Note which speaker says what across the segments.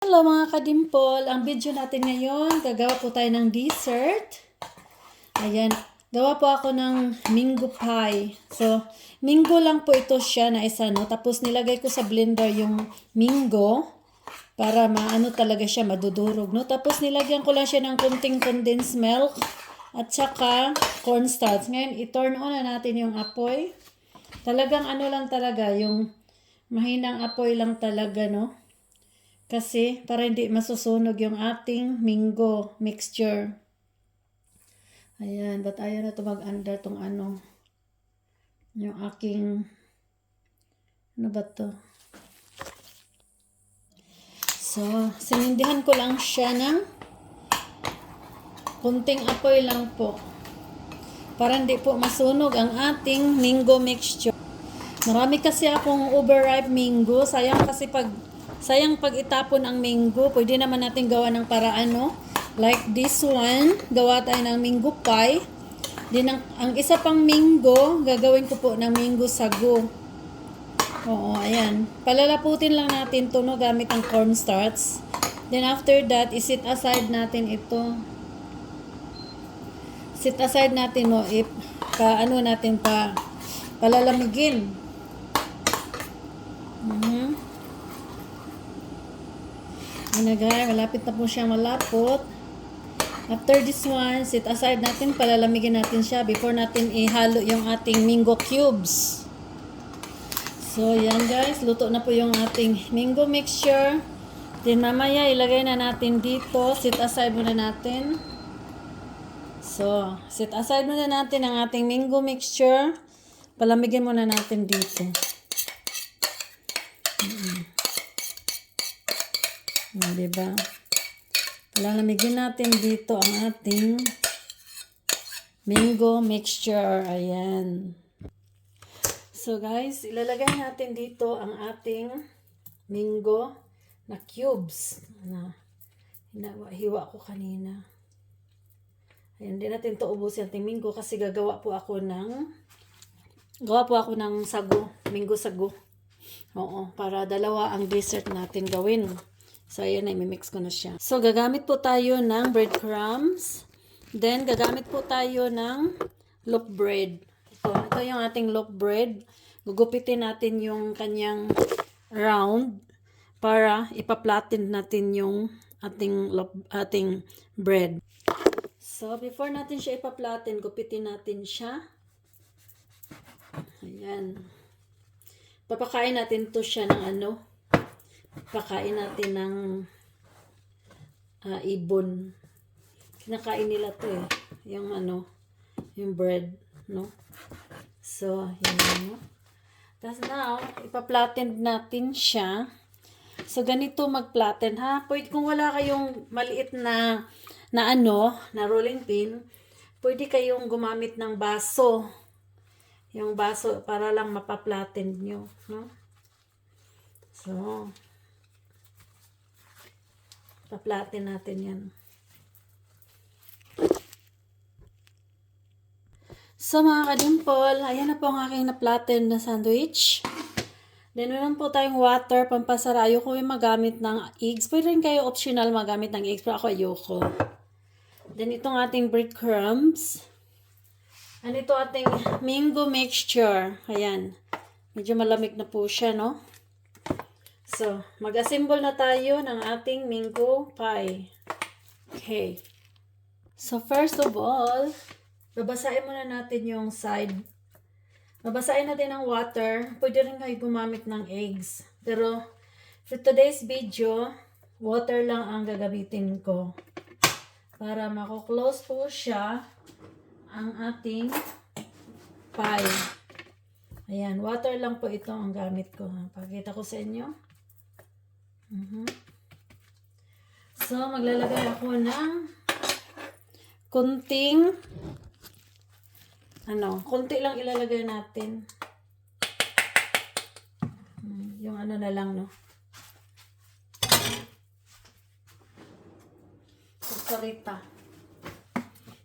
Speaker 1: Hello mga kadimpol! Ang video natin ngayon, gagawa po tayo ng dessert. Ayan, gawa po ako ng mango pie. So, mango lang po ito siya na isa, no? Tapos nilagay ko sa blender yung mango para maano talaga siya, madudurog, no? Tapos nilagyan ko lang siya ng kunting condensed milk at saka cornstarch. Ngayon, i-turn on na natin yung apoy. Talagang ano lang talaga, yung mahinang apoy lang talaga, no? Kasi para hindi masusunog yung ating mango mixture. Ayan, ba't ayaw na ito mag-under tong ano? Yung aking, ano ba to? So, sinindihan ko lang siya ng kunting apoy lang po. Para hindi po masunog ang ating mango mixture. Marami kasi akong overripe mango. Sayang kasi pag sayang pag itapon ang mango, pwede naman natin gawa ng paraan, no? Like this one, gawa tayo ng mango pie. Din ang, ang isa pang mango, gagawin ko po ng mango sago. Oo, ayan. Palalaputin lang natin to no gamit ang cornstarch. Then after that, isit aside natin ito. Sit aside natin no if pa ano natin pa palalamigin. Mhm. Ano guys, malapit na po siya malapot. After this one, sit aside natin, palalamigin natin siya before natin ihalo yung ating mango cubes. So, yan guys, luto na po yung ating mango mixture. Then mamaya ilagay na natin dito, sit aside muna natin. So, sit aside muna natin ang ating mango mixture. Palamigin muna natin dito. Mm, diba? Palamigin natin dito ang ating mango mixture. Ayan. So guys, ilalagay natin dito ang ating mango na cubes na hinawa, hiwa ko kanina. Ayan, hindi natin to ubusin ating mango kasi gagawa po ako ng gawa po ako ng sago, mango sago. Oo, para dalawa ang dessert natin gawin. So, ayan na, imimix ko na siya. So, gagamit po tayo ng breadcrumbs. Then, gagamit po tayo ng loaf bread. Ito, ito yung ating loaf bread. Gugupitin natin yung kanyang round para ipaplatin natin yung ating loaf, ating bread. So, before natin siya ipaplatin, gupitin natin siya. Ayan. Papakain natin to siya ng ano, pakain natin ng ah, ibon. Kinakain nila to eh. Yung ano, yung bread, no? So, yun, no? Tapos now, ipa-flatten natin siya. So, ganito mag-flatten, ha? Pwede, kung wala kayong maliit na, na ano, na rolling pin, pwede kayong gumamit ng baso. Yung baso, para lang mapa-flatten nyo, no? So, Pa-flatten natin yan. So mga kadimpol, ayan na po ang aking na-flatten na sandwich. Then meron po tayong water, pampasara. Ayoko yung magamit ng eggs. Pwede rin kayo optional magamit ng eggs, pero ako ayoko. Then itong ating breadcrumbs. And ito ating mango mixture. Ayan. Medyo malamig na po siya, no? So, mag-assemble na tayo ng ating mango pie. Okay. So, first of all, babasahin muna natin yung side. Babasahin natin ng water. Pwede rin kayo gumamit ng eggs. Pero, for today's video, water lang ang gagamitin ko. Para mako-close po siya ang ating pie. Ayan, water lang po ito ang gamit ko. Pakita ko sa inyo. Mhm. So, maglalagay ako ng kunting ano, kunti lang ilalagay natin. Hmm, Yung ano na lang, no? Kutsarita.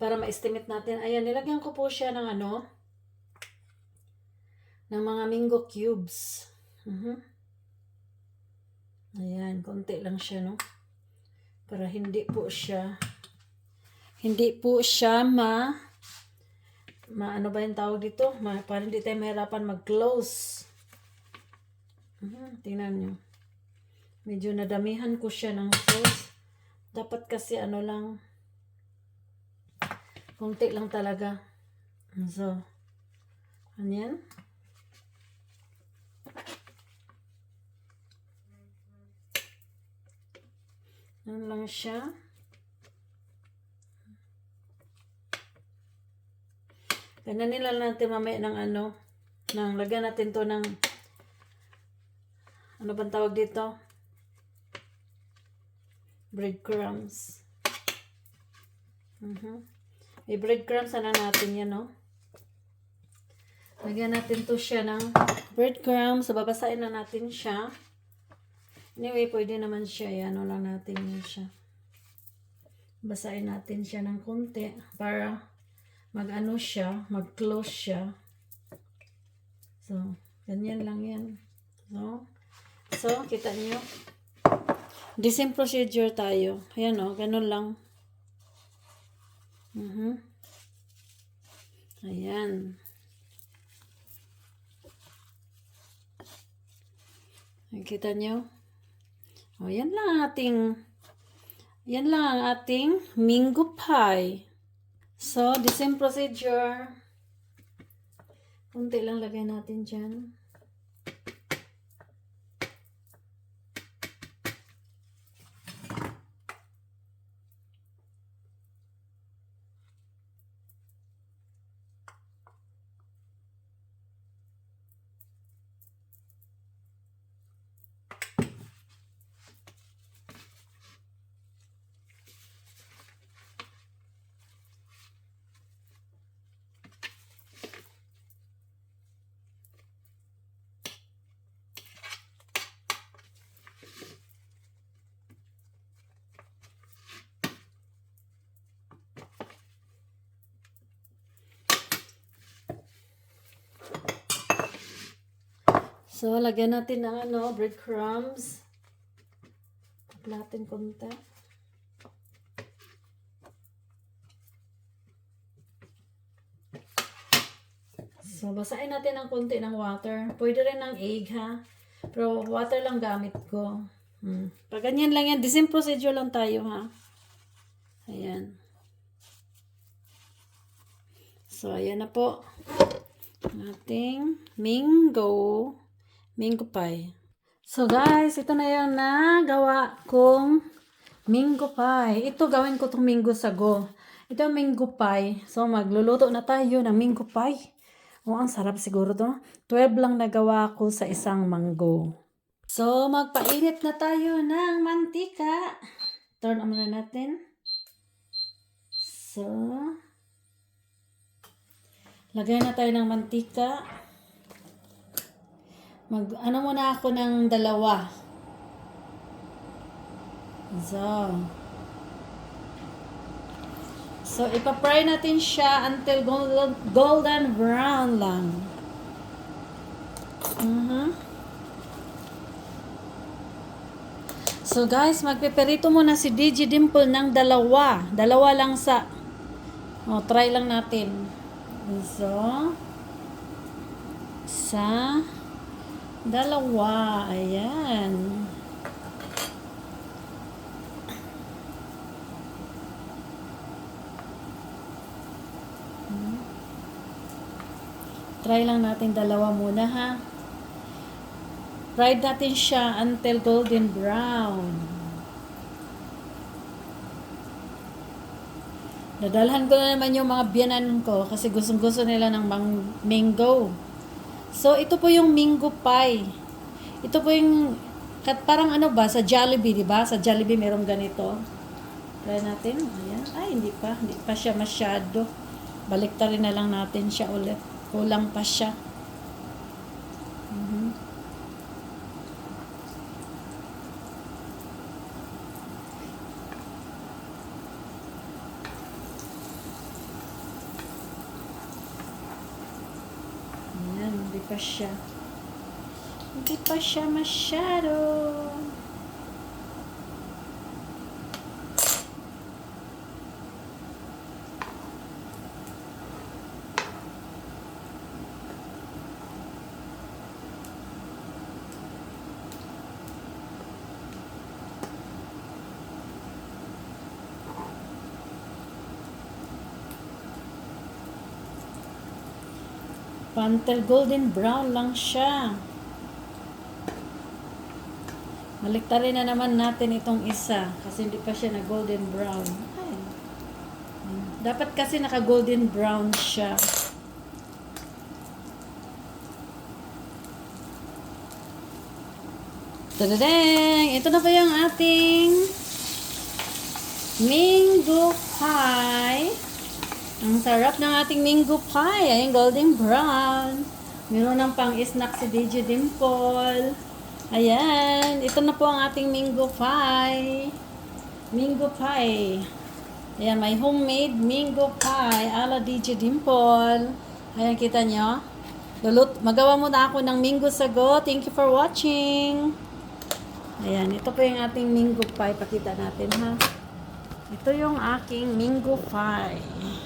Speaker 1: Para ma-estimate natin. Ayan, nilagyan ko po siya ng ano, ng mga mango cubes. Mhm. Ayan, konti lang siya, no? Para hindi po siya, hindi po siya ma, ma ano ba yung tawag dito? Ma, para hindi tayo mahirapan mag-close. Mhm, tingnan nyo. Medyo nadamihan ko siya ng sauce. Dapat kasi ano lang, konti lang talaga. So, ano yan? Ano lang siya. Ganyan nila natin mamaya ng ano, ng lagyan natin to ng ano bang tawag dito? Breadcrumbs. Mhm. May breadcrumbs na natin yan, no? Lagyan natin to siya ng breadcrumbs. So, babasahin na natin siya. Anyway, pwede naman siya. Ano lang natin siya. Basahin natin siya ng konti para mag-ano siya, mag-close siya. So, ganyan lang yan. So, so kita niyo The same procedure tayo. Ayan o, ganun lang. Mhm. Ayan. Nakita niyo? O, yan lang ang ating, yan lang ang ating mingo pie. So, the same procedure. Kunti lang lagay natin dyan. So, lagyan natin ng ano, breadcrumbs. Platin konti. So, basahin natin ng konti ng water. Pwede rin ng egg, ha? Pero water lang gamit ko. Hmm. Pag ganyan lang yan, the same procedure lang tayo, ha? Ayan. So, ayan na po. Ating mango, mango pie. So, guys, ito na yung nagawa kong mango pie. Ito, gawin ko itong mango sago. Ito yung mango pie. So, magluluto na tayo ng mango pie. Oh, ang sarap siguro to. 12 lang nagawa ko sa isang mango. So, magpainit na tayo ng mantika. Turn on muna natin. So, lagay na tayo ng mantika. Mag, ano muna ako ng dalawa. So, So, ipapry natin siya until golden, golden brown lang. Mhm. So, guys, magpeperito muna si DJ Dimple ng dalawa. Dalawa lang sa... O, try lang natin. So, sa dalawa. Ayan. Try lang natin dalawa muna ha. Fried natin siya until golden brown. Dadalhan ko na naman yung mga biyanan ko kasi gustong gusto nila ng mang mango. So, ito po yung mango pie. Ito po yung, parang ano ba, sa Jollibee, di ba? Sa Jollibee merong ganito. Try natin. Ayan. Ay, hindi pa. Hindi pa siya masyado. Baliktarin na lang natin siya ulit. Kulang pa siya. Mhm. Ayan, hindi pa siya. Hindi pa siya masyado. Pantel golden brown lang siya. Baliktarin na naman natin itong isa kasi hindi pa siya na golden brown. Ay. Dapat kasi naka golden brown siya. Tadadang! Ito na po yung ating mango pie. Ang sarap ng ating mango pie. Ayan, golden brown. Meron ng pang snack si DJ Dimple. Ayan, ito na po ang ating mango pie. Mango pie. Ayan, may homemade mango pie ala DJ Dimple. Ayan, kita nyo? Lulut, magawa muna ako ng mango sago. Thank you for watching. Ayan, ito po yung ating mango pie. Pakita natin ha. Ito yung aking mango pie.